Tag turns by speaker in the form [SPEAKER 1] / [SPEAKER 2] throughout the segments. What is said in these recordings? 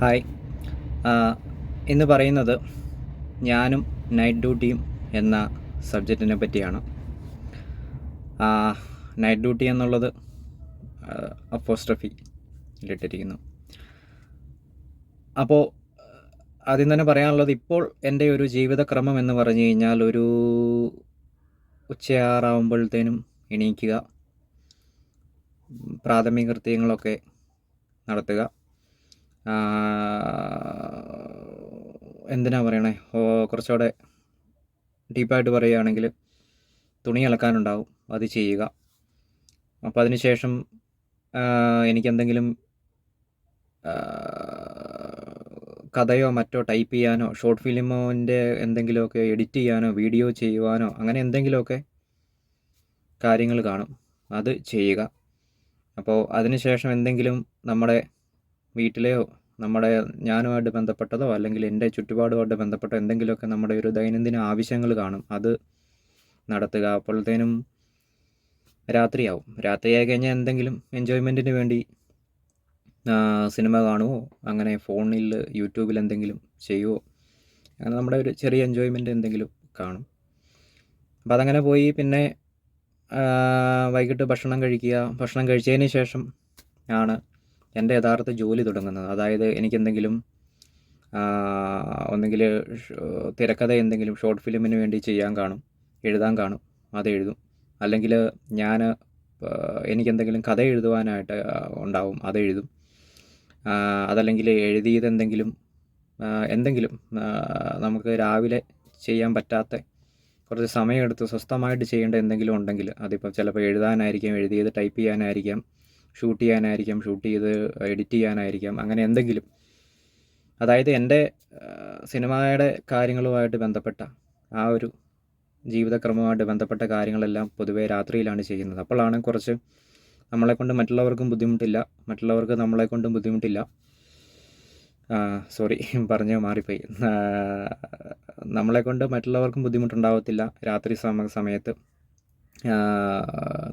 [SPEAKER 1] Hi. ഇന്ന് പറയുന്നത് ഞാനും നൈറ്റ് ഡ്യൂട്ടിയും എന്ന സബ്ജക്റ്റിനെ പറ്റിയാണ്. നൈറ്റ് ഡ്യൂട്ടി എന്നുള്ളത് അപ്പോസ്ട്രഫി അപ്പോൾ ആദ്യം തന്നെ പറയാനുള്ളത് ഇപ്പോൾ എന്റെ ഒരു ജീവിതക്രമം എന്ന് പറഞ്ഞു കഴിഞ്ഞാൽ ഒരു ഉച്ചയാറാവുമ്പോഴത്തേനും എണീക്കുക പ്രാഥമിക കൃത്യങ്ങളൊക്കെ നടത്തുക എന്തിനാ പറയണേ? കുറച്ചുകൂടെ ഡീപ്പായിട്ട് പറയുകയാണെങ്കിൽ തുണി അലക്കാനുണ്ടാവും. അത് ചെയ്യുക. അപ്പോൾ അതിനുശേഷം എനിക്കെന്തെങ്കിലും കഥയോ മറ്റോ ടൈപ്പ് ചെയ്യാനോ ഷോർട്ട് ഫിലിമിന്റെ എന്തെങ്കിലുമൊക്കെ എഡിറ്റ് ചെയ്യാനോ വീഡിയോ ചെയ്യുവാനോ അങ്ങനെ എന്തെങ്കിലുമൊക്കെ കാര്യങ്ങൾ കാണും. അത് ചെയ്യുക. അപ്പോൾ അതിനുശേഷം എന്തെങ്കിലും നമ്മുടെ വീട്ടിലെയോ നമ്മുടെ ഞാനുമായിട്ട് ബന്ധപ്പെട്ടതോ അല്ലെങ്കിൽ എന്റെ ചുറ്റുപാടുമായിട്ട് ബന്ധപ്പെട്ട എന്തെങ്കിലുമൊക്കെ നമ്മുടെ ഒരു ദൈനംദിന ആവശ്യങ്ങൾ കാണും അത് നടത്തുക. അപ്പോഴത്തേനും രാത്രിയാവും. രാത്രിയായി കഴിഞ്ഞാൽ എന്തെങ്കിലും എൻജോയ്മെന്റിന് വേണ്ടി സിനിമ കാണുമോ അങ്ങനെ ഫോണിൽ യൂട്യൂബിൽ എന്തെങ്കിലും ചെയ്യുമോ അങ്ങനെ നമ്മുടെ ഒരു ചെറിയ എൻജോയ്മെന്റ് എന്തെങ്കിലും കാണും. അപ്പം അതങ്ങനെ പോയി. പിന്നെ വൈകിട്ട് ഭക്ഷണം കഴിക്കുക. ഭക്ഷണം കഴിച്ചതിന് ശേഷം ആണ് എന്റെ യഥാർത്ഥ ജോലി തുടങ്ങുന്നത്. അതായത് എനിക്കെന്തെങ്കിലും ഒന്നെങ്കിൽ തിരക്കഥ എന്തെങ്കിലും ഷോർട്ട് ഫിലിമിന് വേണ്ടി ചെയ്യാൻ കാണും എഴുതാൻ കാണും അത് എഴുതും. അല്ലെങ്കിൽ ഞാൻ എനിക്കെന്തെങ്കിലും കഥ എഴുതുവാനായിട്ട് ഉണ്ടാവും അത് എഴുതും. അതല്ലെങ്കിൽ എഴുതിയത് എന്തെങ്കിലും എന്തെങ്കിലും നമുക്ക് രാവിലെ ചെയ്യാൻ പറ്റാത്ത കുറച്ച് സമയമെടുത്ത് സ്വസ്ഥമായിട്ട് ചെയ്യേണ്ട എന്തെങ്കിലും ഉണ്ടെങ്കിൽ അതിപ്പോൾ ചിലപ്പോൾ എഴുതാനായിരിക്കാം എഴുതിയത് ടൈപ്പ് ചെയ്യാനായിരിക്കാം ഷൂട്ട് ചെയ്യാനായിരിക്കാം ഷൂട്ട് ചെയ്ത് എഡിറ്റ് ചെയ്യാനായിരിക്കാം അങ്ങനെ എന്തെങ്കിലും. അതായത് എന്റെ സിനിമയുടെ കാര്യങ്ങളുമായിട്ട് ബന്ധപ്പെട്ട ആ ഒരു ജീവിതക്രമവുമായിട്ട് ബന്ധപ്പെട്ട കാര്യങ്ങളെല്ലാം പൊതുവേ രാത്രിയിലാണ് ചെയ്യുന്നത്. അപ്പോഴാണ് കുറച്ച് നമ്മളെക്കൊണ്ട് മറ്റുള്ളവർക്കും ബുദ്ധിമുട്ടില്ല മറ്റുള്ളവർക്ക് നമ്മളെക്കൊണ്ടും ബുദ്ധിമുട്ടില്ല. സോറി പറഞ്ഞ് മാറിപ്പോയി. നമ്മളെക്കൊണ്ട് മറ്റുള്ളവർക്കും ബുദ്ധിമുട്ടുണ്ടാവത്തില്ല രാത്രി സമ സമയത്ത്.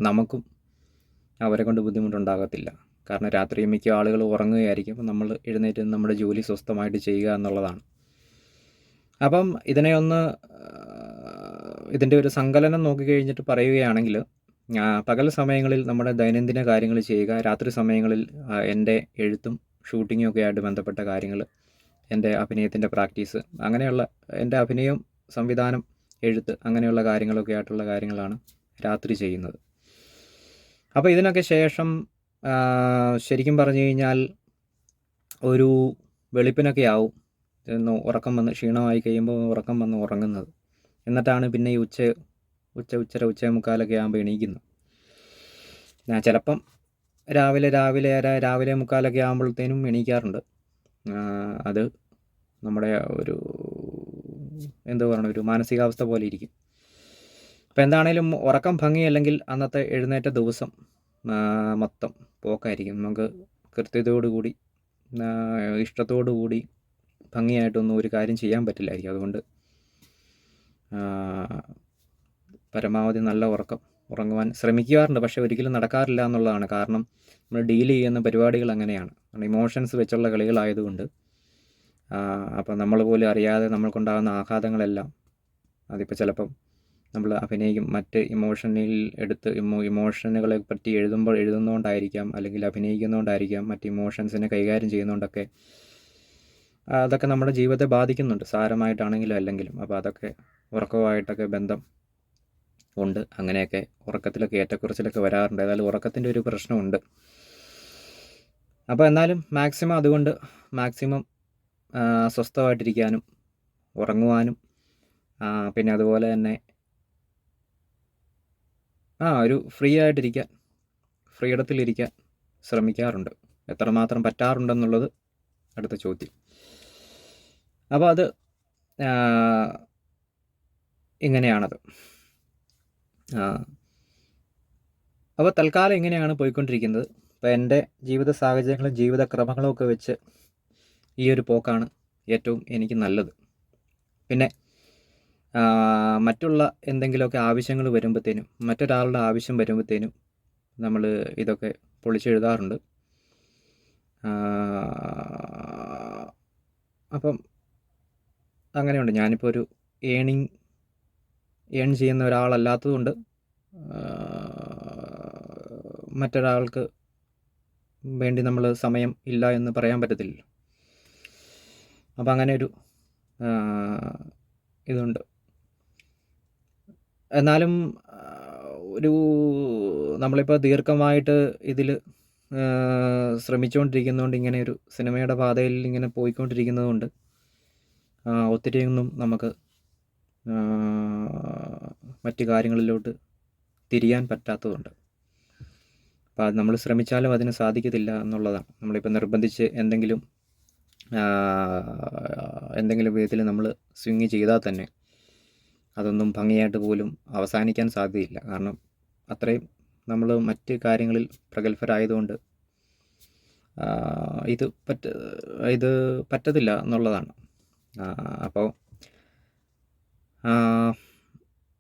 [SPEAKER 1] നമുക്കും അവരെ കൊണ്ട് ബുദ്ധിമുട്ടുണ്ടാകത്തില്ല. കാരണം രാത്രി മിക്ക ആളുകൾ ഉറങ്ങുകയായിരിക്കും. നമ്മൾ എഴുന്നേറ്റ് നമ്മുടെ ജോലി സ്വസ്ഥമായിട്ട് ചെയ്യുക എന്നുള്ളതാണ്. അപ്പം ഇതിനെ ഒന്ന് ഇതിന്റെ ഒരു സങ്കലനം നോക്കിക്കഴിഞ്ഞിട്ട് പറയുകയാണെങ്കിൽ പകൽ സമയങ്ങളിൽ നമ്മുടെ ദൈനംദിന കാര്യങ്ങൾ ചെയ്യുക രാത്രി സമയങ്ങളിൽ എന്റെ എഴുത്തും ഷൂട്ടിങ്ങും ഒക്കെ ആയിട്ട് ബന്ധപ്പെട്ട കാര്യങ്ങൾ എന്റെ അഭിനയത്തിന്റെ പ്രാക്ടീസ് അങ്ങനെയുള്ള എന്റെ അഭിനയം സംവിധാനം എഴുത്ത് അങ്ങനെയുള്ള കാര്യങ്ങളൊക്കെ ആയിട്ടുള്ള കാര്യങ്ങളാണ് രാത്രി ചെയ്യുന്നത്. അപ്പോൾ ഇതിനൊക്കെ ശേഷം ശരിക്കും പറഞ്ഞു കഴിഞ്ഞാൽ ഒരു വെളുപ്പിനൊക്കെ ആവും ഉറക്കം വന്ന് ക്ഷീണമായി കഴിയുമ്പോൾ ഉറക്കം വന്ന് ഉറങ്ങുന്നത്. എന്നിട്ടാണ് പിന്നെ ഈ ഉച്ച ഉച്ച ഉച്ചര ഉച്ച മുക്കാലൊക്കെ ആകുമ്പോൾ എണീക്കുന്നത്. ഞാൻ ചിലപ്പം രാവിലെ രാവിലെ രാവിലെ മുക്കാലൊക്കെ ആകുമ്പോഴത്തേനും എണീക്കാറുണ്ട്. അത് നമ്മുടെ ഒരു എന്താ പറയണ ഒരു മാനസികാവസ്ഥ പോലെ ഇരിക്കും. അപ്പോൾ എന്താണേലും ഉറക്കം ഭംഗിയല്ലെങ്കിൽ അന്നത്തെ എഴുന്നേറ്റ ദിവസം മൊത്തം പോക്കായിരിക്കും. നമുക്ക് കൃത്യതയോടുകൂടി ഇഷ്ടത്തോടുകൂടി ഭംഗിയായിട്ടൊന്നും ഒരു കാര്യം ചെയ്യാൻ പറ്റില്ലായിരിക്കും. അതുകൊണ്ട് പരമാവധി നല്ല ഉറക്കം ഉറങ്ങുവാൻ ശ്രമിക്കാറുണ്ട്. പക്ഷേ ഒരിക്കലും നടക്കാറില്ല എന്നുള്ളതാണ്. കാരണം നമ്മൾ ഡീൽ ചെയ്യുന്ന പരിപാടികൾ അങ്ങനെയാണ്. ഇമോഷൻസ് വെച്ചുള്ള കളികളായതുകൊണ്ട് അപ്പം നമ്മൾ പോലും അറിയാതെ നമ്മൾക്കുണ്ടാകുന്ന ആഘാതങ്ങളെല്ലാം അതിപ്പോൾ ചിലപ്പം നമ്മൾ അഭിനയിക്കും. മറ്റ് ഇമോഷനിൽ എടുത്ത് ഇമോ ഇമോഷനുകളെ പറ്റി എഴുതുമ്പോൾ എഴുതുന്നതുകൊണ്ടായിരിക്കാം അല്ലെങ്കിൽ അഭിനയിക്കുന്നതുകൊണ്ടായിരിക്കാം മറ്റ് ഇമോഷൻസിനെ കൈകാര്യം ചെയ്യുന്നതുകൊണ്ടൊക്കെ അതൊക്കെ നമ്മുടെ ജീവിതത്തെ ബാധിക്കുന്നുണ്ട്. സാരമായിട്ടാണെങ്കിലും അല്ലെങ്കിലും. അപ്പോൾ അതൊക്കെ ഉറക്കവുമായിട്ടൊക്കെ ബന്ധം ഉണ്ട്. അങ്ങനെയൊക്കെ ഉറക്കത്തിലൊക്കെ ഏറ്റക്കുറച്ചിലൊക്കെ വരാറുണ്ട്. ഏതായാലും ഉറക്കത്തിന്റെ ഒരു പ്രശ്നമുണ്ട്. അപ്പോൾ എന്നാലും മാക്സിമം അതുകൊണ്ട് മാക്സിമം സ്വസ്ഥമായിട്ടിരിക്കാനും ഉറങ്ങുവാനും പിന്നെ അതുപോലെ തന്നെ ആ ഒരു ഫ്രീ ആയിട്ടിരിക്കാൻ ഫ്രീഡത്തിലിരിക്കാൻ ശ്രമിക്കാറുണ്ട്. എത്രമാത്രം പറ്റാറുണ്ടെന്നുള്ളത് അടുത്ത ചോദ്യം. അപ്പോൾ അത് ഇങ്ങനെയാണത്. അപ്പോൾ തൽക്കാലം ഇങ്ങനെയാണ് പോയിക്കൊണ്ടിരിക്കുന്നത്. അപ്പോൾ എന്റെ ജീവിത സാഹചര്യങ്ങളും ജീവിത ക്രമങ്ങളും ഒക്കെ വെച്ച് ഈ ഒരു പോക്കാണ് ഏറ്റവും എനിക്ക് നല്ലത്. പിന്നെ മറ്റുള്ള എന്തെങ്കിലുമൊക്കെ ആവശ്യങ്ങൾ വരുമ്പോഴത്തേനും മറ്റൊരാളുടെ ആവശ്യം വരുമ്പോഴത്തേനും നമ്മൾ ഇതൊക്കെ പൊളിച്ചെഴുതാറുണ്ട്. അപ്പം അങ്ങനെയുണ്ട്. ഞാനിപ്പോൾ ഒരു ഏണിങ് ഏൺ ചെയ്യുന്ന ഒരാളല്ലാത്തതുകൊണ്ട് മറ്റൊരാൾക്ക് വേണ്ടി നമ്മൾ സമയം ഇല്ല എന്ന് പറയാൻ പറ്റത്തില്ല അപ്പം അങ്ങനെ ഒരു ഇതുണ്ട്. എന്നാലും ഒരു നമ്മളിപ്പോൾ ദീർഘമായിട്ട് ഇതിൽ ശ്രമിച്ചുകൊണ്ടിരിക്കുന്നതുകൊണ്ട് ഇങ്ങനെ ഒരു സിനിമയുടെ പാതയിൽ ഇങ്ങനെ പോയിക്കൊണ്ടിരിക്കുന്നതുകൊണ്ട് ഒത്തിരിയൊന്നും നമുക്ക് മറ്റു കാര്യങ്ങളിലോട്ട് തിരിയാൻ പറ്റാത്തതുണ്ട്. അപ്പോൾ അത് നമ്മൾ ശ്രമിച്ചാലും അതിന് സാധിക്കത്തില്ല എന്നുള്ളതാണ്. നമ്മളിപ്പോൾ നിർബന്ധിച്ച് എന്തെങ്കിലും എന്തെങ്കിലും വിധത്തിൽ നമ്മൾ സ്വിങ് ചെയ്താൽ തന്നെ അതൊന്നും ഭംഗിയായിട്ട് പോലും അവസാനിക്കാൻ സാധ്യതയില്ല. കാരണം അത്രയും നമ്മൾ മറ്റ് കാര്യങ്ങളിൽ പ്രഗത്ഭരായതുകൊണ്ട് ഇത് പറ്റ ഇത് പറ്റത്തില്ല എന്നുള്ളതാണ്. അപ്പോൾ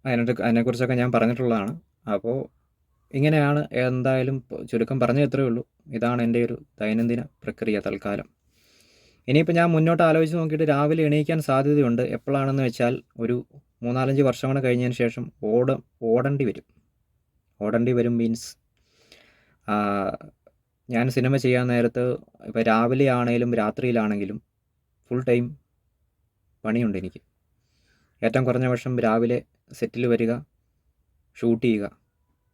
[SPEAKER 1] അതിനെ അതിനെക്കുറിച്ചൊക്കെ ഞാൻ പറഞ്ഞിട്ടുള്ളതാണ്. അപ്പോൾ ഇങ്ങനെയാണ് എന്തായാലും ചുരുക്കം പറഞ്ഞു ഇത്രയേ ഉള്ളൂ. ഇതാണ് എന്റെ ഒരു ദൈനംദിന പ്രക്രിയ തൽക്കാലം. ഇനിയിപ്പോൾ ഞാൻ മുന്നോട്ട് ആലോചിച്ച് നോക്കിയിട്ട് രാവിലെ എണീക്കാൻ സാധ്യതയുണ്ട് എപ്പോഴാണെന്ന് വെച്ചാൽ ഒരു മൂന്നാലഞ്ച് വർഷം കൂടെ കഴിഞ്ഞതിന് ശേഷം ഓട ഓടേണ്ടി വരും. ഓടേണ്ടി വരും മീൻസ് ഞാൻ സിനിമ ചെയ്യാൻ നേരത്ത് ഇപ്പോൾ രാവിലെ ആണെങ്കിലും രാത്രിയിലാണെങ്കിലും ഫുൾ ടൈം പണിയുണ്ട് എനിക്ക്. ഏറ്റവും കുറഞ്ഞ വർഷം രാവിലെ സെറ്റിൽ വരിക ഷൂട്ട് ചെയ്യുക.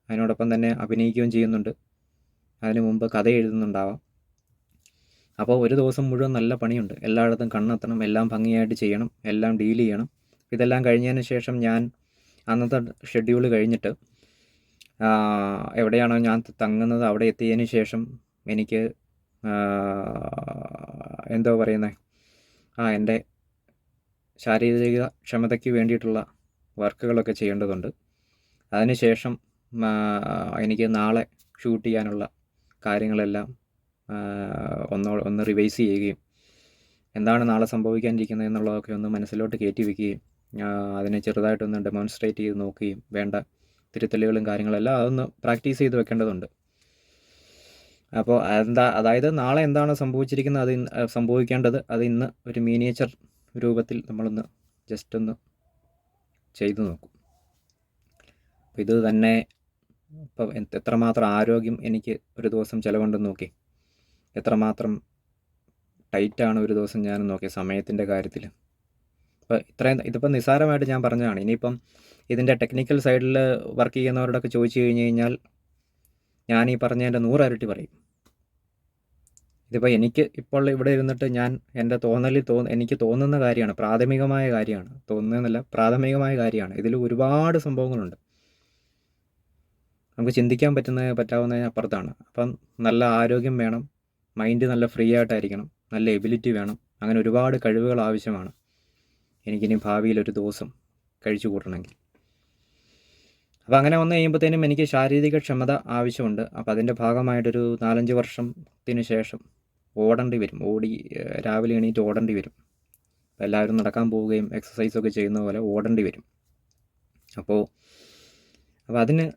[SPEAKER 1] അതിനോടൊപ്പം തന്നെ അഭിനയിക്കുകയും ചെയ്യുന്നുണ്ട്. അതിന് മുമ്പ് കഥ എഴുതുന്നുണ്ടാവാം. അപ്പോൾ ഒരു ദിവസം മുഴുവൻ നല്ല പണിയുണ്ട്. എല്ലായിടത്തും കണ്ണെത്തണം എല്ലാം ഭംഗിയായിട്ട് ചെയ്യണം എല്ലാം ഡീൽ ചെയ്യണം. ഇതെല്ലാം കഴിഞ്ഞതിന് ശേഷം ഞാൻ അന്നത്തെ ഷെഡ്യൂൾ കഴിഞ്ഞിട്ട് എവിടെയാണോ ഞാൻ തങ്ങുന്നത് അവിടെ എത്തിയതിന് ശേഷം എനിക്ക് എന്തോ പറയുന്നത് ആ എന്റെ ശാരീരിക ക്ഷമതയ്ക്ക് വേണ്ടിയിട്ടുള്ള വർക്കുകളൊക്കെ ചെയ്യേണ്ടതുണ്ട്. അതിനുശേഷം എനിക്ക് നാളെ ഷൂട്ട് ചെയ്യാനുള്ള കാര്യങ്ങളെല്ലാം ഒന്നോ ഒന്ന് റിവൈസ് ചെയ്യുകയും എന്താണ് നാളെ സംഭവിക്കാനിരിക്കുന്നത് എന്നുള്ളതൊക്കെ ഒന്ന് മനസ്സിലോട്ട് കയറ്റി വയ്ക്കുകയും അതിനെ ചെറുതായിട്ടൊന്ന് ഡെമോൺസ്ട്രേറ്റ് ചെയ്ത് നോക്കുകയും വേണ്ട തിരുത്തലുകളും കാര്യങ്ങളെല്ലാം അതൊന്ന് പ്രാക്ടീസ് ചെയ്ത് വെക്കേണ്ടതുണ്ട്. അപ്പോൾ എന്താ അതായത് നാളെ എന്താണ് സംഭവിച്ചിരിക്കുന്നത്? അത് സംഭവിക്കേണ്ടത് അത് ഇന്ന് ഒരു മീനിയേച്ചർ രൂപത്തിൽ നമ്മളൊന്ന് ജസ്റ്റ് ഒന്ന് ചെയ്തു നോക്കും. അപ്പോൾ ഇത് തന്നെ ഇപ്പം എത്രമാത്രം ആരോഗ്യം എനിക്ക് ഒരു ദിവസം ചിലവുണ്ടെന്ന് നോക്കി. എത്രമാത്രം ടൈറ്റാണ് ഒരു ദിവസം ഞാൻ നോക്കിയത് സമയത്തിന്റെ കാര്യത്തിൽ ഇപ്പോൾ ഇത്രയും ഇതിപ്പോൾ നിസ്സാരമായിട്ട് ഞാൻ പറഞ്ഞതാണ്. ഇനിയിപ്പം ഇതിന്റെ ടെക്നിക്കൽ സൈഡിൽ വർക്ക് ചെയ്യുന്നവരോടൊക്കെ ചോദിച്ചു കഴിഞ്ഞ് കഴിഞ്ഞാൽ ഞാൻ ഈ പറഞ്ഞതിന്റെ നൂറരട്ടി പറയും. ഇതിപ്പോൾ എനിക്ക് ഇപ്പോൾ ഇവിടെ ഇരുന്നിട്ട് ഞാൻ എന്റെ തോന്നലിൽ തോ എനിക്ക് തോന്നുന്ന കാര്യമാണ് പ്രാഥമികമായ കാര്യമാണ്. തോന്നുന്നതെന്നല്ല പ്രാഥമികമായ കാര്യമാണ്. ഇതിൽ ഒരുപാട് സംഭവങ്ങളുണ്ട്. നമുക്ക് ചിന്തിക്കാൻ പറ്റുന്ന പറ്റാവുന്നതിന് അപ്പുറത്താണ്. അപ്പം നല്ല ആരോഗ്യം വേണം മൈൻഡ് നല്ല ഫ്രീ ആയിട്ടായിരിക്കണം നല്ല എബിലിറ്റി വേണം അങ്ങനെ ഒരുപാട് കഴിവുകൾ ആവശ്യമാണ്. എനിക്കിനി ഭാവിയിൽ ഒരു ദിവസം കഴിച്ചു കൂട്ടണമെങ്കിൽ. അപ്പോൾ അങ്ങനെ വന്നു കഴിയുമ്പോഴത്തേനും എനിക്ക് ശാരീരിക ക്ഷമത ആവശ്യമുണ്ട്. അപ്പോൾ അതിന്റെ ഭാഗമായിട്ടൊരു നാലഞ്ച് വർഷത്തിന് ശേഷം ഓടേണ്ടി വരും. ഓടി രാവിലെ എണീറ്റ് ഓടേണ്ടി വരും. അപ്പോൾ എല്ലാവരും നടക്കാൻ പോവുകയും എക്സസൈസൊക്കെ ചെയ്യുന്ന പോലെ ഓടേണ്ടി വരും. അപ്പോൾ അപ്പോൾ അതിന്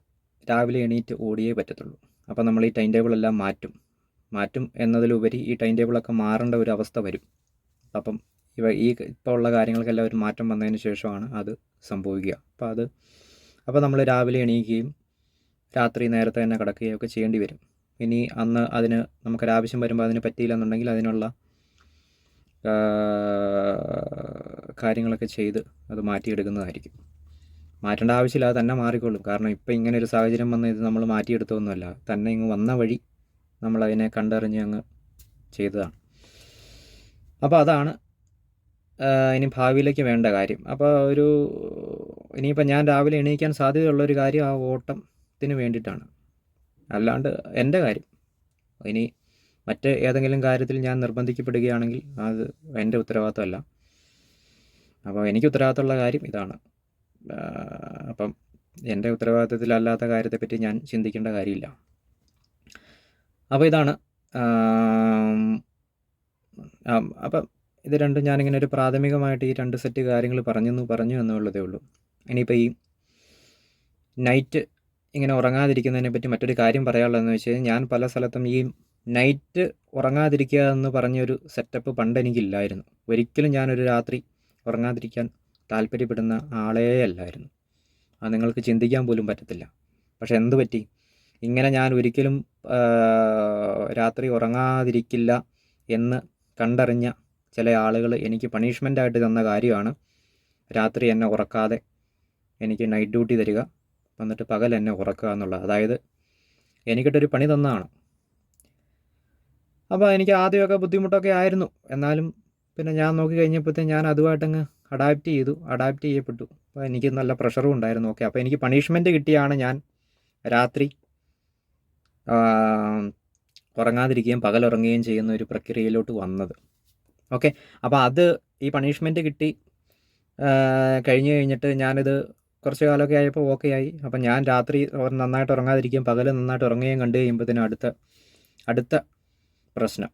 [SPEAKER 1] രാവിലെ എണീറ്റ് ഓടിയേ പറ്റത്തുള്ളൂ. അപ്പോൾ നമ്മൾ ഈ ടൈം ടേബിളെല്ലാം മാറ്റും. മാറ്റും എന്നതിലുപരി ഈ ടൈം ടേബിളൊക്കെ മാറേണ്ട ഒരു അവസ്ഥ വരും. അപ്പം ഇവ ഈ ഇപ്പോൾ ഉള്ള കാര്യങ്ങൾക്കെല്ലാം ഒരു മാറ്റം വന്നതിന് ശേഷമാണ് അത് സംഭവിക്കുക. അപ്പോൾ അത് അപ്പോൾ നമ്മൾ രാവിലെ എണീക്കുകയും രാത്രി നേരത്തെ തന്നെ കിടക്കുകയും ഒക്കെ ചെയ്യേണ്ടി വരും. ഇനി അന്ന് അതിന് നമുക്കൊരാവശ്യം വരുമ്പോൾ അതിന് പറ്റിയില്ലെന്നുണ്ടെങ്കിൽ അതിനുള്ള കാര്യങ്ങളൊക്കെ ചെയ്ത് അത് മാറ്റിയെടുക്കുന്നതായിരിക്കും. മാറ്റേണ്ട ആവശ്യമില്ല അത് തന്നെ മാറിക്കൊള്ളും. കാരണം ഇപ്പോൾ ഇങ്ങനെ ഒരു സാഹചര്യം വന്ന് ഇത് നമ്മൾ മാറ്റിയെടുത്തൊന്നുമല്ല തന്നെ ഇങ്ങ് വന്ന വഴി നമ്മളതിനെ കണ്ടറിഞ്ഞ് അങ്ങ് ചെയ്തതാണ്. അപ്പോൾ അതാണ് ഇനി ഭാവിയിലേക്ക് വേണ്ട കാര്യം. അപ്പോൾ ഒരു ഇനിയിപ്പോൾ ഞാൻ രാവിലെ എണീക്കാൻ സാധ്യതയുള്ളൊരു കാര്യം ആ ഓട്ടത്തിന് വേണ്ടിയിട്ടാണ്. അല്ലാണ്ട് എന്റെ കാര്യം. ഇനി മറ്റ് ഏതെങ്കിലും കാര്യത്തിൽ ഞാൻ നിർബന്ധിക്കപ്പെടുകയാണെങ്കിൽ അത് എന്റെ ഉത്തരവാദിത്തമല്ല. അപ്പോൾ എനിക്ക് ഉത്തരവാദിത്തമുള്ള കാര്യം ഇതാണ്. അപ്പം എന്റെ ഉത്തരവാദിത്തത്തിലല്ലാത്ത കാര്യത്തെപ്പറ്റി ഞാൻ ചിന്തിക്കേണ്ട കാര്യമില്ല. അപ്പോൾ ഇതാണ്. അപ്പം ഇത് രണ്ടും ഞാനിങ്ങനെ ഒരു പ്രാഥമികമായിട്ട് ഈ രണ്ട് സെറ്റ് കാര്യങ്ങൾ പറഞ്ഞു പറഞ്ഞു എന്നുള്ളതേ ഉള്ളൂ. ഇനിയിപ്പോൾ ഈ നൈറ്റ് ഇങ്ങനെ ഉറങ്ങാതിരിക്കുന്നതിനെ പറ്റി മറ്റൊരു കാര്യം പറയാനുള്ളതെന്ന് വെച്ച് കഴിഞ്ഞാൽ ഞാൻ പല സ്ഥലത്തും ഈ നൈറ്റ് ഉറങ്ങാതിരിക്കുക എന്ന് പറഞ്ഞൊരു സെറ്റപ്പ് പണ്ട് എനിക്കില്ലായിരുന്നു. ഒരിക്കലും ഞാനൊരു രാത്രി ഉറങ്ങാതിരിക്കാൻ താല്പര്യപ്പെടുന്ന ആളേ അല്ലായിരുന്നു. അത് നിങ്ങൾക്ക് ചിന്തിക്കാൻ പോലും പറ്റത്തില്ല. പക്ഷെ എന്ത് പറ്റി? ഇങ്ങനെ ഞാൻ ഒരിക്കലും രാത്രി ഉറങ്ങാതിരിക്കില്ല എന്ന് കണ്ടറിഞ്ഞ ചില ആളുകൾ എനിക്ക് പണിഷ്മെന്റായിട്ട് തന്ന കാര്യമാണ്. രാത്രി എന്നെ ഉറക്കാതെ എനിക്ക് നൈറ്റ് ഡ്യൂട്ടി തരിക എന്നിട്ട് പകൽ എന്നെ ഉറക്കുക എന്നുള്ളത് അതായത് എനിക്കിട്ടൊരു പണി തന്നതാണ് അപ്പോൾ എനിക്ക് ആദ്യമൊക്കെ ബുദ്ധിമുട്ടൊക്കെ ആയിരുന്നു. എന്നാലും പിന്നെ ഞാൻ നോക്കി കഴിഞ്ഞപ്പോഴത്തേക്കും ഞാൻ അതുമായിട്ടങ്ങ് അഡാപ്റ്റ് ചെയ്തു അഡാപ്റ്റ് ചെയ്യപ്പെട്ടു. അപ്പോൾ എനിക്ക് നല്ല പ്രഷറും ഉണ്ടായിരുന്നു. ഓക്കെ അപ്പോൾ എനിക്ക് പണിഷ്മെന്റ് കിട്ടിയാണ് ഞാൻ രാത്രി ഉറങ്ങാതിരിക്കുകയും പകലുറങ്ങുകയും ചെയ്യുന്ന ഒരു പ്രക്രിയയിലോട്ട് വന്നത്. ഓക്കെ. അപ്പോൾ അത് ഈ പണിഷ്മെന്റ് കിട്ടി. കഴിഞ്ഞ് കഴിഞ്ഞിട്ട് ഞാനിത് കുറച്ച് കാലമൊക്കെ ആയപ്പോൾ ഓക്കെ ആയി. അപ്പം ഞാൻ രാത്രി നന്നായിട്ട് ഉറങ്ങാതിരിക്കുകയും പകൽ നന്നായിട്ട് ഉറങ്ങുകയും കണ്ടു കഴിയുമ്പോഴത്തേനും അടുത്ത അടുത്ത പ്രശ്നം.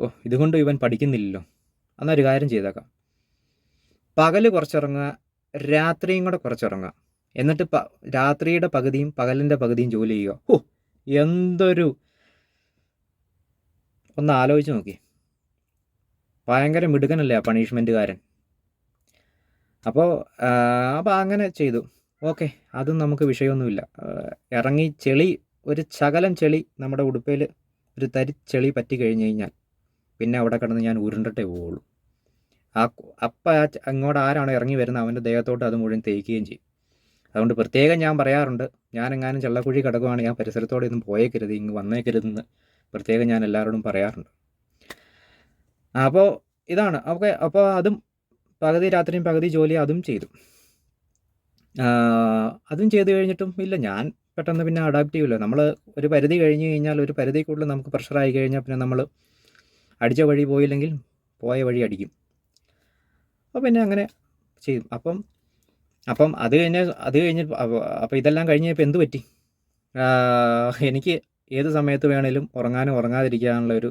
[SPEAKER 1] ഓ ഇതുകൊണ്ട് ഇവൻ പഠിക്കുന്നില്ലല്ലോ. എന്നാൽ ഒരു കാര്യം ചെയ്തേക്കാം. പകൽ കുറച്ചുറങ്ങുക രാത്രിയും കൂടെ കുറച്ചുറങ്ങുക. എന്നിട്ട് പ രാത്രിയുടെ പകുതിയും പകലിന്റെ പകുതിയും ജോലി ചെയ്യുക. ഓ എന്തൊരു ഒന്ന് ആലോചിച്ച് നോക്കി ഭയങ്കര മിടുക്കനല്ലേ ആ പണിഷ്മെന്റുകാരൻ അപ്പോൾ അപ്പോൾ അങ്ങനെ ചെയ്തു. ഓക്കെ അതും നമുക്ക് വിഷയമൊന്നുമില്ല. ഇറങ്ങി ചെളി ഒരു ശകലം ചെളി നമ്മുടെ ഉടുപ്പയിൽ ഒരു തരി ചെളി പറ്റി കഴിഞ്ഞ് കഴിഞ്ഞാൽ പിന്നെ അവിടെ കിടന്ന് ഞാൻ ഉരുണ്ടിട്ടേ പോവുള്ളൂ. ആ അപ്പം ആ അങ്ങോട്ട് ആരാണ് ഇറങ്ങി വരുന്നത് അവന്റെ ദേഹത്തോട്ട് അത് മുഴുവൻ തേക്കുകയും ചെയ്യും. അതുകൊണ്ട് പ്രത്യേകം ഞാൻ പറയാറുണ്ട് ഞാൻ എങ്ങാനും ചള്ളക്കുഴി കിടക്കുവാണെങ്കിൽ ആ പരിസരത്തോടെ ഒന്നും പോയേക്കരുത് ഇങ്ങ് വന്നേക്കരുതെന്ന് പ്രത്യേകം ഞാൻ എല്ലാവരോടും പറയാറുണ്ട്. അപ്പോൾ ഇതാണ്. ഓക്കെ അപ്പോൾ അതും പകുതി രാത്രിയും പകുതി ജോലി അതും ചെയ്തു. അതും ചെയ്തു കഴിഞ്ഞിട്ടും ഇല്ല. ഞാൻ പെട്ടെന്ന് പിന്നെ അഡാപ്റ്റ് ചെയ്യുമല്ലോ നമ്മൾ ഒരു പരിധി കഴിഞ്ഞ് കഴിഞ്ഞാൽ ഒരു പരിധി കൂടുതൽ നമുക്ക് പ്രഷറായി കഴിഞ്ഞാൽ പിന്നെ നമ്മൾ അടിച്ച വഴി പോയില്ലെങ്കിൽ പോയ വഴി അടിക്കും. അപ്പോൾ പിന്നെ അങ്ങനെ ചെയ്യും അപ്പം അപ്പം അത് കഴിഞ്ഞ് അത് കഴിഞ്ഞ് അപ്പോൾ ഇതെല്ലാം കഴിഞ്ഞപ്പോൾ എന്ത് പറ്റി? എനിക്ക് ഏത് സമയത്ത് വേണേലും ഉറങ്ങാനും ഉറങ്ങാതിരിക്കാനുള്ള ഒരു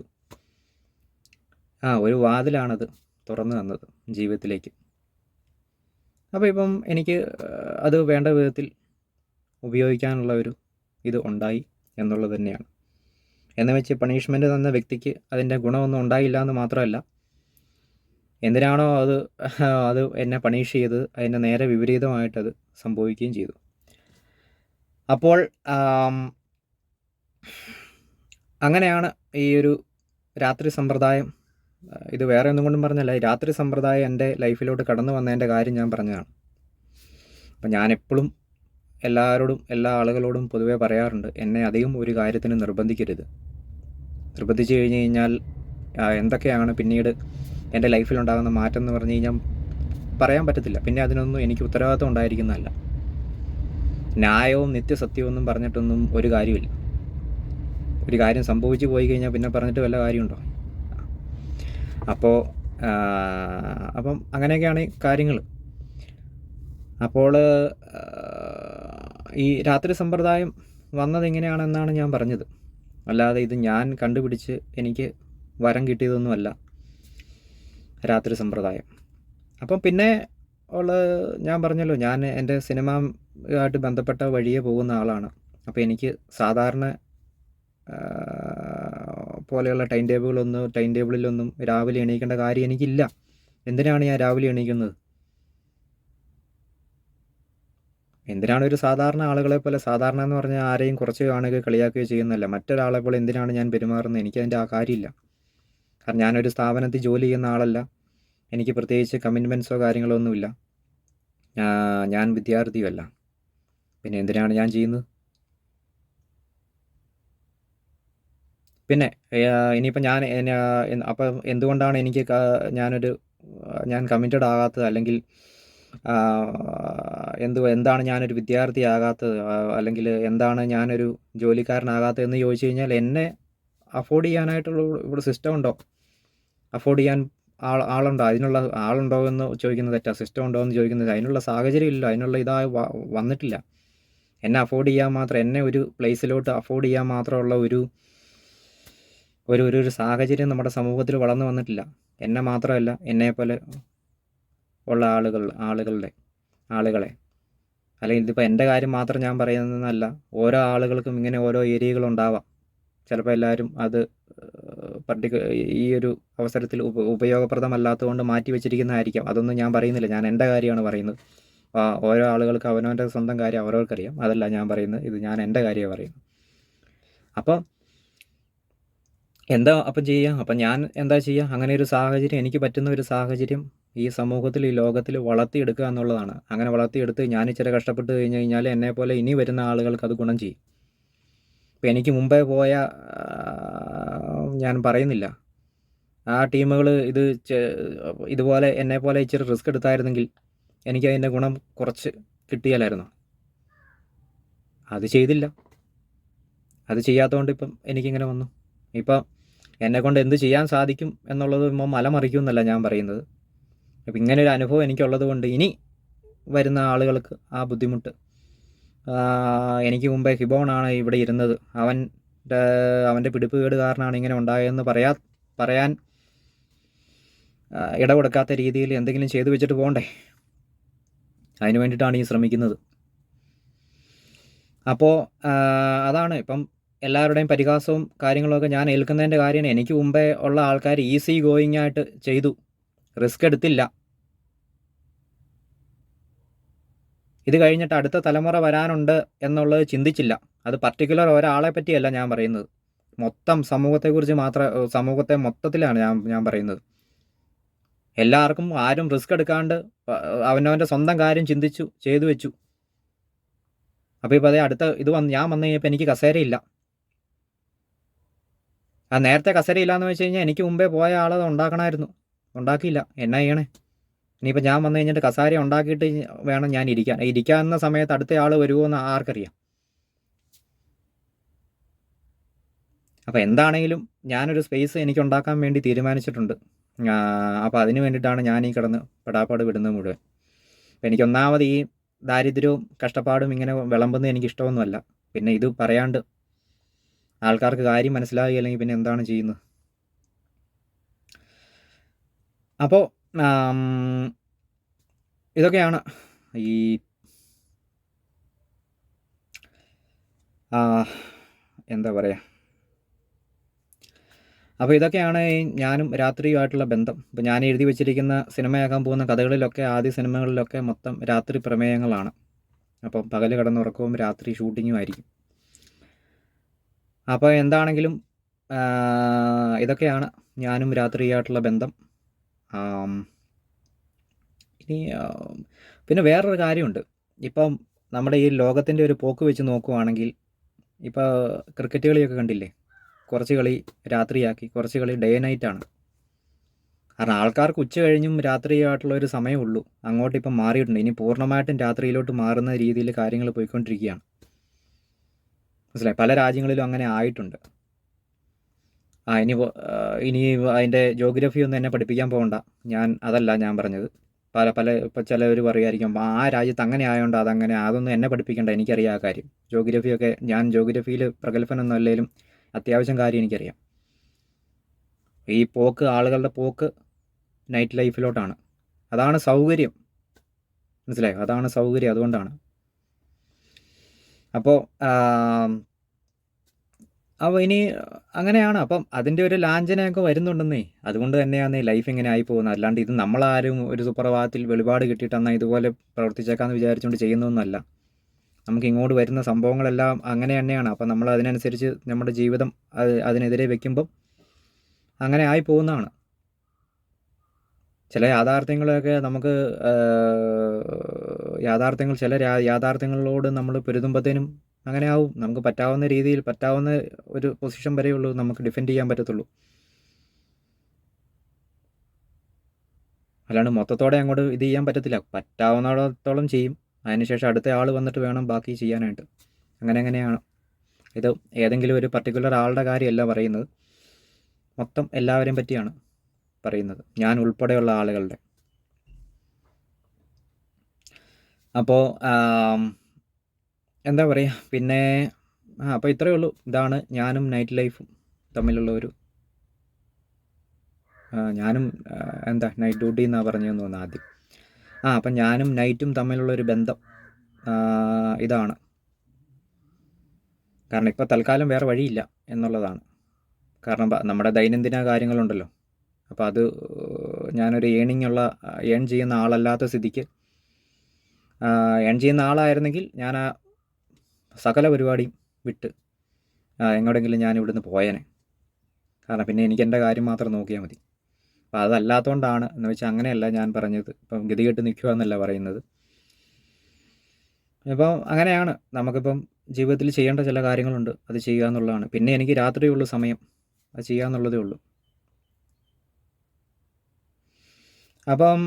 [SPEAKER 1] ആ ഒരു വാതിലാണത് തുറന്നു തന്നത് ജീവിതത്തിലേക്ക്. അപ്പോൾ ഇപ്പം എനിക്ക് അത് വേണ്ട വിധത്തിൽ ഉപയോഗിക്കാനുള്ള ഒരു ഇത് ഉണ്ടായി എന്നുള്ളത് തന്നെയാണ്. എന്ന് വെച്ച് പണിഷ്മെന്റ് തന്ന വ്യക്തിക്ക് അതിന്റെ ഗുണമൊന്നും ഉണ്ടായില്ല എന്ന് മാത്രമല്ല എന്തിനാണോ അത് അത് എന്നെ പണീഷ് ചെയ്തത് അതിന്റെ നേരെ വിപരീതമായിട്ടത് സംഭവിക്കുകയും ചെയ്തു. അപ്പോൾ അങ്ങനെയാണ് ഈ ഒരു രാത്രി സമ്പ്രദായം ഇത് വേറെ ഒന്നും കൊണ്ടും പറഞ്ഞല്ല. രാത്രി സമ്പ്രദായം എന്റെ ലൈഫിലോട്ട് കടന്നു വന്നതിന്റെ കാര്യം ഞാൻ പറഞ്ഞതാണ്. അപ്പം ഞാനെപ്പോഴും എല്ലാവരോടും എല്ലാ ആളുകളോടും പൊതുവേ പറയാറുണ്ട് എന്നെ അധികം ഒരു കാര്യത്തിന് നിർബന്ധിക്കരുത്. നിർബന്ധിച്ച് കഴിഞ്ഞ് കഴിഞ്ഞാൽ എന്തൊക്കെയാണ് പിന്നീട് എന്റെ ലൈഫിലുണ്ടാകുന്ന മാറ്റം എന്ന് പറഞ്ഞു കഴിഞ്ഞാൽ പറയാൻ പറ്റത്തില്ല. പിന്നെ അതിനൊന്നും എനിക്ക് ഉത്തരവാദിത്വം ഉണ്ടായിരിക്കുന്നതല്ല. ന്യായവും നിത്യസത്യവും ഒന്നും പറഞ്ഞിട്ടൊന്നും ഒരു കാര്യമില്ല. ഒരു കാര്യം സംഭവിച്ചു പോയി കഴിഞ്ഞാൽ പിന്നെ പറഞ്ഞിട്ട് വല്ല കാര്യമുണ്ടോ? അപ്പോൾ അപ്പം അങ്ങനെയൊക്കെയാണ് കാര്യങ്ങൾ അപ്പോൾ ഈ രാത്രി സമ്പ്രദായം വന്നത് എങ്ങനെയാണെന്നാണ് ഞാൻ പറഞ്ഞത്. അല്ലാതെ ഇത് ഞാൻ കണ്ടുപിടിച്ച് എനിക്ക് വരം കിട്ടിയതൊന്നുമല്ല രാത്രി സമ്പ്രദായം. അപ്പം പിന്നെ ഉള്ള ഞാൻ പറഞ്ഞല്ലോ ഞാൻ എന്റെ സിനിമ ആയിട്ട് ബന്ധപ്പെട്ട വഴിയെ പോകുന്ന ആളാണ്. അപ്പോൾ എനിക്ക് സാധാരണ പോലെയുള്ള ടൈം ടേബിളൊന്നും ടൈം ടേബിളിലൊന്നും രാവിലെ എണീക്കേണ്ട കാര്യം എനിക്കില്ല. എന്തിനാണ് ഞാൻ രാവിലെ എണീക്കുന്നത്? എന്തിനാണ് ഒരു സാധാരണ ആളുകളെ പോലെ സാധാരണ എന്ന് പറഞ്ഞാൽ ആരെയും കുറച്ച് കാണുകയോ കളിയാക്കുകയോ ചെയ്യുന്നതല്ല. മറ്റൊരാളെ പോലെ എന്തിനാണ് ഞാൻ പെരുമാറുന്നത്? എനിക്കതിന്റെ ആ കാര്യമില്ല. കാരണം ഞാനൊരു സ്ഥാപനത്തിൽ ജോലി ചെയ്യുന്ന ആളല്ല. എനിക്ക് പ്രത്യേകിച്ച് കമ്മിറ്റ്മെന്റ്സോ കാര്യങ്ങളോ ഒന്നുമില്ല. ഞാൻ വിദ്യാർത്ഥിയുമല്ല. പിന്നെ എന്തിനാണ് ഞാൻ ചെയ്യുന്നത്? പിന്നെ ഇനിയിപ്പോൾ ഞാൻ അപ്പം എന്തുകൊണ്ടാണ് എനിക്ക് ഞാനൊരു ഞാൻ കമ്മിറ്റഡ് ആകാത്തത്? അല്ലെങ്കിൽ എന്ത് എന്താണ് ഞാനൊരു വിദ്യാർത്ഥി ആകാത്തത്? അല്ലെങ്കിൽ എന്താണ് ഞാനൊരു ജോലിക്കാരനാകാത്തത് എന്ന് ചോദിച്ചു കഴിഞ്ഞാൽ എന്നെ അഫോർഡ് ചെയ്യാനായിട്ടുള്ള ഇവിടെ സിസ്റ്റം ഉണ്ടോ? അഫോർഡ് ചെയ്യാൻ ആൾ ആളുണ്ടോ? അതിനുള്ള ആളുണ്ടോ എന്ന് ചോദിക്കുന്നത് തെറ്റാ. സിസ്റ്റം ഉണ്ടോ എന്ന് ചോദിക്കുന്നത് അതിനുള്ള സാഹചര്യം ഇല്ല. അതിനുള്ള ഇതായി വന്നിട്ടില്ല. എന്നെ അഫോർഡ് ചെയ്യാൻ മാത്രം എന്നെ ഒരു പ്ലേസിലോട്ട് അഫോർഡ് ചെയ്യാൻ മാത്രമുള്ള ഒരു ഒരു ഒരു ഒരു സാഹചര്യം നമ്മുടെ സമൂഹത്തിൽ വളർന്നു വന്നിട്ടില്ല. എന്നെ മാത്രമല്ല എന്നെപ്പോലെ ഉള്ള ആളുകൾ ആളുകളുടെ ആളുകളെ. അല്ലെങ്കിൽ ഇതിപ്പോൾ എന്റെ കാര്യം മാത്രം ഞാൻ പറയുന്നതെന്നല്ല ഓരോ ആളുകൾക്കും ഇങ്ങനെ ഓരോ ഏരിയകളുണ്ടാവാം ചിലപ്പോൾ എല്ലാവരും അത് പർട്ടിക്കു ഈ ഒരു അവസരത്തിൽ ഉപ ഉപയോഗപ്രദമല്ലാത്തതുകൊണ്ട് മാറ്റി വെച്ചിരിക്കുന്നതായിരിക്കാം. അതൊന്നും ഞാൻ പറയുന്നില്ല. ഞാൻ എന്റെ കാര്യമാണ് പറയുന്നത്. ഓരോ ആളുകൾക്ക് അവനവന്റെ സ്വന്തം കാര്യം അവരവർക്കറിയാം. അതല്ല ഞാൻ പറയുന്നത്. ഇത് ഞാൻ എന്റെ കാര്യമാണ് പറയുന്നത്. അപ്പോൾ എന്താ അപ്പം ചെയ്യുക? അപ്പം ഞാൻ എന്താ ചെയ്യുക? അങ്ങനെ ഒരു സാഹചര്യം എനിക്ക് പറ്റുന്ന ഒരു സാഹചര്യം ഈ സമൂഹത്തിൽ ഈ ലോകത്തിൽ വളർത്തിയെടുക്കുക എന്നുള്ളതാണ്. അങ്ങനെ വളർത്തിയെടുത്ത് ഞാൻ ഇച്ചിരി കഷ്ടപ്പെട്ട് കഴിഞ്ഞ് കഴിഞ്ഞാൽ എന്നെ പോലെ ഇനി വരുന്ന ആളുകൾക്ക് അത് ഗുണം ചെയ്യും. ഇപ്പം എനിക്ക് മുമ്പേ പോയ ഞാൻ പറയുന്നില്ല. ആ ടീമുകൾ ഇത് ഇതുപോലെ എന്നെ പോലെ ഇച്ചിരി റിസ്ക് എടുത്തായിരുന്നെങ്കിൽ എനിക്ക് അതിന്റെ ഗുണം കുറച്ച് കിട്ടിയാലായിരുന്നു. അത് ചെയ്തില്ല. അത് ചെയ്യാത്തതുകൊണ്ട് ഇപ്പം എനിക്കിങ്ങനെ വന്നു. ഇപ്പം എന്നെക്കൊണ്ട് എന്ത് ചെയ്യാൻ സാധിക്കും എന്നുള്ളത് ഇപ്പം മലമറിക്കും എന്നല്ല ഞാൻ പറയുന്നത്. അപ്പം ഇങ്ങനെ ഒരു അനുഭവം എനിക്കുള്ളത് കൊണ്ട് ഇനി വരുന്ന ആളുകൾക്ക് ആ ബുദ്ധിമുട്ട്. എനിക്ക് മുമ്പേ ഹിബോണാണ് ഇവിടെ ഇരുന്നത്. അവന്റെ അവന്റെ പിടിപ്പുകേട് കാരണമാണ് ഇങ്ങനെ ഉണ്ടായതെന്ന് പറയാ പറയാൻ ഇട കൊടുക്കാത്ത രീതിയിൽ എന്തെങ്കിലും ചെയ്തു വെച്ചിട്ട് പോകണ്ടേ? അതിനു വേണ്ടിയിട്ടാണ് ഈ ശ്രമിക്കുന്നത്. അപ്പോൾ അതാണ് ഇപ്പം എല്ലാവരുടെയും പരിഹാസവും കാര്യങ്ങളൊക്കെ ഞാൻ ഏൽക്കുന്നതിന്റെ കാര്യമാണ് എനിക്ക് മുമ്പേ ഉള്ള ആൾക്കാർ ഈസി ഗോയിങ് ആയിട്ട് ചെയ്തു. റിസ്ക് എടുത്തില്ല. ഇത് കഴിഞ്ഞിട്ട് അടുത്ത തലമുറ വരാനുണ്ട് എന്നുള്ളത് ചിന്തിച്ചില്ല. അത് പർട്ടിക്കുലർ ഒരാളെ പറ്റിയല്ല ഞാൻ പറയുന്നത്. മൊത്തം സമൂഹത്തെക്കുറിച്ച് മാത്രം സമൂഹത്തെ മൊത്തത്തിലാണ് ഞാൻ ഞാൻ പറയുന്നത്. എല്ലാവർക്കും ആരും റിസ്ക് എടുക്കാണ്ട് അവനവന്റെ സ്വന്തം കാര്യം ചിന്തിച്ചു ചെയ്തു വെച്ചു. അപ്പോൾ ഇപ്പോൾ അതേ അടുത്ത ഇത് വന്ന് ഞാൻ വന്നു കഴിഞ്ഞപ്പോൾ എനിക്ക് കസേരയില്ല. ആ നേരത്തെ കസരി എന്ന് വെച്ച് കഴിഞ്ഞാൽ എനിക്ക് മുമ്പേ പോയ ആളത് ഉണ്ടാക്കണമായിരുന്നു ഉണ്ടാക്കിയില്ല. എന്നാ ചെയ്യണേ? ഇനിയിപ്പോൾ ഞാൻ വന്നു കഴിഞ്ഞിട്ട് കസാര ഉണ്ടാക്കിയിട്ട് വേണം ഞാൻ ഇരിക്കാൻ. ഇരിക്കാവുന്ന സമയത്ത് അടുത്ത ആൾ വരുമോ എന്ന് ആർക്കറിയാം. അപ്പോൾ എന്താണെങ്കിലും ഞാനൊരു സ്പേസ് എനിക്ക് ഉണ്ടാക്കാൻ വേണ്ടി തീരുമാനിച്ചിട്ടുണ്ട്. അപ്പോൾ അതിന് വേണ്ടിയിട്ടാണ് ഞാൻ ഈ കിടന്ന് പെടാപ്പാട് വിടുന്നത് മുഴുവൻ. അപ്പോൾ എനിക്ക് ഒന്നാമത് ഈ ദാരിദ്ര്യവും കഷ്ടപ്പാടും ഇങ്ങനെ വിളമ്പുന്നത് എനിക്ക് ഇഷ്ടമൊന്നുമല്ല. പിന്നെ ഇത് പറയാണ്ട് ആൾക്കാർക്ക് കാര്യം മനസ്സിലാകില്ലെങ്കിൽ പിന്നെ എന്താണ് ചെയ്യുന്നത്. അപ്പോൾ ഇതൊക്കെയാണ് ഈ എന്താ പറയുക അപ്പോൾ ഇതൊക്കെയാണ് ഞാനും രാത്രിയുമായിട്ടുള്ള ബന്ധം. ഇപ്പോൾ ഞാൻ എഴുതി വെച്ചിരിക്കുന്ന സിനിമയാക്കാൻ പോകുന്ന കഥകളിലൊക്കെ ആദ്യ സിനിമകളിലൊക്കെ മൊത്തം രാത്രി പ്രമേയങ്ങളാണ്. അപ്പം പകൽ കിടന്നുറക്കവും രാത്രി ഷൂട്ടിങ്ങും ആയിരിക്കും. അപ്പോൾ എന്താണെങ്കിലും ഇതൊക്കെയാണ് ഞാനും രാത്രിയായിട്ടുള്ള ബന്ധം. ഇനി പിന്നെ വേറൊരു കാര്യമുണ്ട്. ഇപ്പം നമ്മുടെ ഈ ലോകത്തിന്റെ ഒരു പോക്ക് വെച്ച് നോക്കുവാണെങ്കിൽ ഇപ്പോൾ ക്രിക്കറ്റ് കളിയൊക്കെ കണ്ടില്ലേ? കുറച്ച് കളി രാത്രിയാക്കി കുറച്ച് കളി ഡേ നൈറ്റാണ്. കാരണം ആൾക്കാർക്ക് ഉച്ച കഴിഞ്ഞും രാത്രിയായിട്ടുള്ള ഒരു സമയമുള്ളൂ. അങ്ങോട്ട് ഇപ്പം മാറിയിട്ടുണ്ട്. ഇനി പൂർണമായിട്ടും രാത്രിയിലോട്ട് മാറുന്ന രീതിയിൽ കാര്യങ്ങൾ പോയിക്കൊണ്ടിരിക്കുകയാണ്. മനസ്സിലായി? പല രാജ്യങ്ങളിലും അങ്ങനെ ആയിട്ടുണ്ട്. ആ ഇനി ഇനി അതിന്റെ ജോഗ്രഫി ഒന്നും എന്നെ പഠിപ്പിക്കാൻ പോകണ്ട. ഞാൻ അതല്ല ഞാൻ പറഞ്ഞത്. പല പല ഇപ്പോൾ ചിലവർ പറയുമായിരിക്കും "ആ, രാജ്യത്ത് അങ്ങനെ ആയതുകൊണ്ട് അതങ്ങനെ അതൊന്നും എന്നെ പഠിപ്പിക്കേണ്ട എനിക്കറിയാം ആ കാര്യം. ജോഗ്രഫിയൊക്കെ ഞാൻ ജോഗ്രഫിയിൽ പ്രഗത്ഭനൊന്നും അല്ലെങ്കിലും അത്യാവശ്യം കാര്യം എനിക്കറിയാം. ഈ പോക്ക് ആളുകളുടെ പോക്ക് നൈറ്റ് ലൈഫിലോട്ടാണ് അതാണ് സൗകര്യം. മനസ്സിലായോ? അതാണ് സൗകര്യം അതുകൊണ്ടാണ്. അപ്പോൾ അപ്പോൾ ഇനി അങ്ങനെയാണ്. അപ്പം അതിന്റെ ഒരു ലാഞ്ചനയൊക്കെ വരുന്നുണ്ടെന്നേ. അതുകൊണ്ട് തന്നെയാണ് ലൈഫ് ഇങ്ങനെ ആയി പോകുന്നത്. അല്ലാണ്ട് ഇത് നമ്മളാരും ഒരു സുപ്രഭാതത്തിൽ വെളിപാട് കിട്ടിയിട്ട് എന്നാൽ ഇതുപോലെ പ്രവർത്തിച്ചേക്കാമെന്ന് വിചാരിച്ചുകൊണ്ട് ചെയ്യുന്നതൊന്നുമല്ല നമുക്ക് ഇങ്ങോട്ട് വരുന്ന സംഭവങ്ങളെല്ലാം അങ്ങനെ തന്നെയാണ്. അപ്പം നമ്മൾ അതിനനുസരിച്ച് നമ്മുടെ ജീവിതം അത് അതിനെതിരെ വെക്കുമ്പം അങ്ങനെ ആയി പോകുന്നതാണ്. ചില യാഥാർത്ഥ്യങ്ങളൊക്കെ നമുക്ക് യാഥാർത്ഥ്യങ്ങൾ ചില യാഥാർത്ഥ്യങ്ങളോട് നമ്മൾ പൊരുതുമ്പോഴത്തേനും അങ്ങനെ ആവും. നമുക്ക് പറ്റാവുന്ന രീതിയിൽ പറ്റാവുന്ന ഒരു പൊസിഷൻ വരെ ഉള്ളൂ നമുക്ക് ഡിഫെൻഡ് ചെയ്യാൻ പറ്റത്തുള്ളൂ. അല്ലാണ്ട് മൊത്തത്തോടെ അങ്ങോട്ട് ഇത് ചെയ്യാൻ പറ്റത്തില്ല. പറ്റാവുന്നിടത്തോളം ചെയ്യും. അതിനുശേഷം അടുത്ത ആൾ വന്നിട്ട് വേണം ബാക്കി ചെയ്യാനായിട്ട്. അങ്ങനെ അങ്ങനെയാണ് ഇത് ഏതെങ്കിലും ഒരു പർട്ടിക്കുലർ ആളുടെ കാര്യമല്ല പറയുന്നത്. മൊത്തം എല്ലാവരെയും പറ്റിയാണ്. പറയുന്നത്. ഞാൻ ഉൾപ്പെടെയുള്ള ആളുകളുടെ. അപ്പോൾ എന്താ പറയുക പിന്നെ അപ്പോൾ ഇത്രയേ ഉള്ളൂ. ഇതാണ് ഞാനും നൈറ്റ് ലൈഫും തമ്മിലുള്ള ഒരു ഞാനും എന്താ നൈറ്റ് ഡ്യൂട്ടി എന്നാണ് പറഞ്ഞതെന്ന് തോന്നുന്നു ആദ്യം. ആ അപ്പം ഞാനും നൈറ്റും തമ്മിലുള്ള ഒരു ബന്ധം ഇതാണ്. കാരണം ഇപ്പോൾ തൽക്കാലം വേറെ വഴിയില്ല എന്നുള്ളതാണ്. കാരണം നമ്മുടെ ദൈനംദിന കാര്യങ്ങളുണ്ടല്ലോ. അപ്പോൾ അത് ഞാനൊരു ഏണിംഗ് ഉള്ള ഏൺ ചെയ്യുന്ന ആളല്ലാത്ത സ്ഥിതിക്ക് ഏൺ ചെയ്യുന്ന ആളായിരുന്നെങ്കിൽ ഞാൻ ആ സകല പരിപാടിയും വിട്ട് എങ്ങോടെങ്കിലും ഞാൻ ഇവിടുന്ന് പോയേനെ. കാരണം പിന്നെ എനിക്ക് എന്റെ കാര്യം മാത്രം നോക്കിയാൽ മതി. അപ്പോൾ അതല്ലാത്തതുകൊണ്ടാണ് എന്ന് വെച്ചാൽ അങ്ങനെയല്ല ഞാൻ പറഞ്ഞത്. ഇപ്പം ഗതികെട്ട് നിൽക്കുക എന്നല്ല പറയുന്നത്. ഇപ്പോൾ അങ്ങനെയാണ്. നമുക്കിപ്പം ജീവിതത്തിൽ ചെയ്യേണ്ട ചില കാര്യങ്ങളുണ്ട്. അത് ചെയ്യുക എന്നുള്ളതാണ്. പിന്നെ എനിക്ക് രാത്രിയുള്ള സമയം അത് ചെയ്യുക എന്നുള്ളതേ ഉള്ളൂ. അപ്പം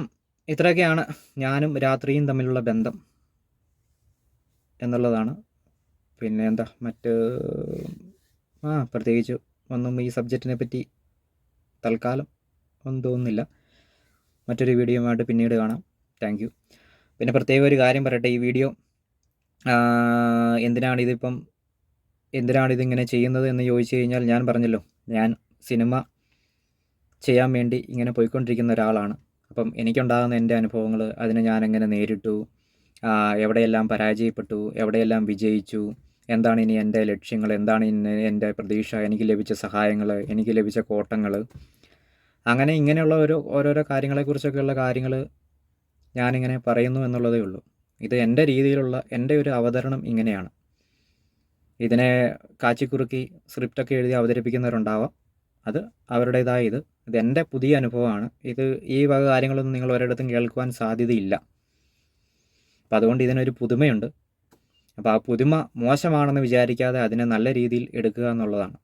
[SPEAKER 1] ഇത്രയൊക്കെയാണ് ഞാനും രാത്രിയും തമ്മിലുള്ള ബന്ധം എന്നുള്ളതാണ്. പിന്നെ എന്താ മറ്റ് ആ പ്രത്യേകിച്ച് ഒന്നും ഈ സബ്ജക്റ്റിനെ പറ്റി തൽക്കാലം ഒന്നും തോന്നുന്നില്ല. മറ്റൊരു വീഡിയോയുമായിട്ട് പിന്നീട് കാണാം. Thank you. പിന്നെ പ്രത്യേക ഒരു കാര്യം പറയട്ടെ ഈ വീഡിയോ എന്തിനാണ് ഇതിപ്പം എന്തിനാണ് ഇതിങ്ങനെ ചെയ്യുന്നത് എന്ന് ചോദിച്ചു കഴിഞ്ഞാൽ ഞാൻ പറഞ്ഞല്ലോ ഞാൻ സിനിമ ചെയ്യാൻ വേണ്ടി ഇങ്ങനെ പോയിക്കൊണ്ടിരിക്കുന്ന ഒരാളാണ്. അപ്പം എനിക്കുണ്ടാകുന്ന എന്റെ അനുഭവങ്ങൾ അതിനെ ഞാൻ എങ്ങനെ നേരിട്ടു എവിടെയെല്ലാം പരാജയപ്പെട്ടു? എവിടെയെല്ലാം വിജയിച്ചു? എന്താണ് ഇനി എന്റെ ലക്ഷ്യങ്ങൾ? എന്താണ് ഇനി എന്റെ പ്രതീക്ഷ? എനിക്ക് ലഭിച്ച സഹായങ്ങൾ എനിക്ക് ലഭിച്ച കോട്ടങ്ങൾ. അങ്ങനെ ഇങ്ങനെയുള്ള ഒരു ഓരോരോ കാര്യങ്ങളെക്കുറിച്ചൊക്കെയുള്ള കാര്യങ്ങൾ ഞാനിങ്ങനെ പറയുന്നു എന്നുള്ളതേ ഉള്ളൂ. ഇത് എന്റെ രീതിയിലുള്ള എന്റെ ഒരു അവതരണം ഇങ്ങനെയാണ്. ഇതിനെ കാച്ചിക്കുറുക്കി സ്ക്രിപ്റ്റൊക്കെ എഴുതി അവതരിപ്പിക്കുന്നവരുണ്ടാവാം. അത് അവരുടേതായ ഇത്. ഇത് എന്റെ പുതിയ അനുഭവമാണ്. ഇത് ഈ വക കാര്യങ്ങളൊന്നും നിങ്ങൾ ഒരിടത്തും കേൾക്കുവാൻ സാധ്യതയില്ല. അപ്പം അതുകൊണ്ട് ഇതിനൊരു പുതുമയുണ്ട്. അപ്പോൾ ആ പുതുമ മോശമാണെന്ന് വിചാരിക്കാതെ അതിനെ നല്ല രീതിയിൽ എടുക്കുക എന്നുള്ളതാണ്.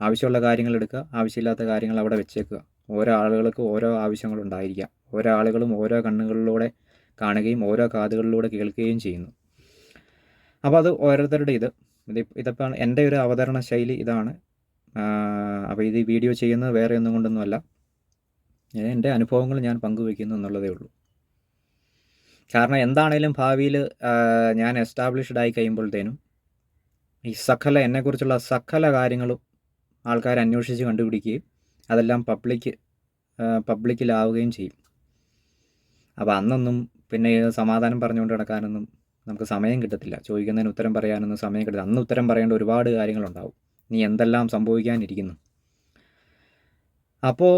[SPEAKER 1] ആവശ്യമുള്ള കാര്യങ്ങൾ എടുക്കുക ആവശ്യമില്ലാത്ത കാര്യങ്ങൾ അവിടെ വെച്ചേക്കുക. ഓരോ ആളുകൾക്ക് ഓരോ ആവശ്യങ്ങളുണ്ടായിരിക്കാം ഓരോ ആളുകളും ഓരോ കണ്ണുകളിലൂടെ കാണുകയും ഓരോ കാതുകളിലൂടെ കേൾക്കുകയും ചെയ്യുന്നു. അപ്പോൾ അത് ഓരോരുത്തരുടെ ഇത്. ഇത് ഇതിപ്പോൾ എന്റെ ഒരു അവതരണ ശൈലി ഇതാണ്. അപ്പോൾ ഇത് വീഡിയോ ചെയ്യുന്നത് വേറെ ഒന്നും കൊണ്ടൊന്നുമല്ല. എന്റെ അനുഭവങ്ങൾ ഞാൻ പങ്കുവയ്ക്കുന്നു എന്നുള്ളതേ ഉള്ളൂ. കാരണം എന്താണേലും ഭാവിയിൽ ഞാൻ എസ്റ്റാബ്ലിഷ്ഡ് ആയി കഴിയുമ്പോഴത്തേനും ഈ സകല എന്നെക്കുറിച്ചുള്ള സകല കാര്യങ്ങളും ആൾക്കാർ അന്വേഷിച്ച് കണ്ടുപിടിക്കുകയും അതെല്ലാം പബ്ലിക് പബ്ലിക്കിലാവുകയും ചെയ്യും. അപ്പോൾ അന്നൊന്നും പിന്നെ സമാധാനം പറഞ്ഞുകൊണ്ട് നടക്കാനൊന്നും നമുക്ക് സമയം കിട്ടത്തില്ല. ചോദിക്കുന്നതിന് ഉത്തരം പറയാനൊന്നും സമയം കിട്ടില്ല അന്ന് ഉത്തരം പറയേണ്ട ഒരുപാട് കാര്യങ്ങളുണ്ടാവും. നീ എന്തെല്ലാം സംഭവിക്കാനിരിക്കുന്നു. അപ്പോൾ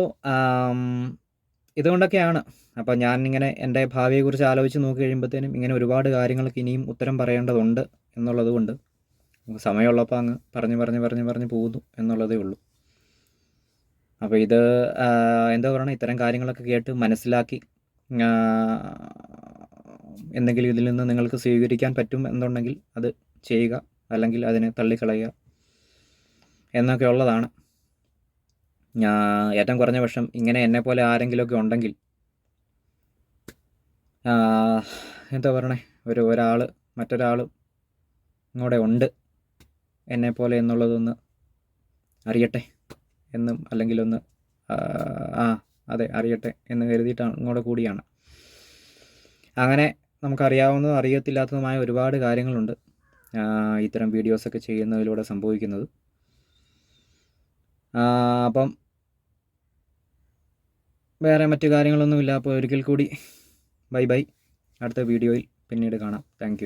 [SPEAKER 1] ഇതുകൊണ്ടൊക്കെയാണ്. അപ്പോൾ ഞാൻ ഇങ്ങനെ എന്റെ ഭാവിയെക്കുറിച്ച് ആലോചിച്ച് നോക്കി കഴിയുമ്പോഴത്തേനും ഇങ്ങനെ ഒരുപാട് കാര്യങ്ങൾക്ക് ഇനിയും ഉത്തരം പറയേണ്ടതുണ്ട് എന്നുള്ളത് കൊണ്ട് സമയമുള്ളപ്പോൾ അങ്ങ് പറഞ്ഞ് പറഞ്ഞ് പറഞ്ഞ് പറഞ്ഞ് പോകുന്നു എന്നുള്ളതേ ഉള്ളൂ. അപ്പോൾ ഇത് എന്താ പറയണം ഇത്തരം കാര്യങ്ങളൊക്കെ കേട്ട് മനസ്സിലാക്കി എന്തെങ്കിലും ഇതിൽ നിന്ന് നിങ്ങൾക്ക് സ്വീകരിക്കാൻ പറ്റും എന്നുണ്ടെങ്കിൽ അത് ചെയ്യുക അല്ലെങ്കിൽ അതിനെ തള്ളിക്കളയുക. എന്നൊക്കെ ഉള്ളതാണ്. ഏറ്റവും കുറഞ്ഞ പക്ഷം ഇങ്ങനെ എന്നെപ്പോലെ ആരെങ്കിലുമൊക്കെ ഉണ്ടെങ്കിൽ എന്താ പറയണേ? ഒരു ഒരാൾ മറ്റൊരാൾ ഇങ്ങോടെ ഉണ്ട് എന്നെപ്പോലെ എന്നുള്ളതൊന്ന് അറിയട്ടെ എന്നും അല്ലെങ്കിൽ ഒന്ന് ആ, അതെ അറിയട്ടെ എന്ന് കരുതിയിട്ടാണ് ഇങ്ങോട്ട് കൂടിയാണ്. അങ്ങനെ നമുക്കറിയാവുന്നതും അറിയത്തില്ലാത്തതുമായ ഒരുപാട് കാര്യങ്ങളുണ്ട് ഇത്തരം വീഡിയോസൊക്കെ ചെയ്യുന്നതിലൂടെ സംഭവിക്കുന്നത്. അപ്പം വേറെ മറ്റു കാര്യങ്ങളൊന്നുമില്ല. അപ്പോൾ ഒരിക്കൽ കൂടി. Bye bye. അടുത്ത വീഡിയോയിൽ പിന്നീട് കാണാം. താങ്ക്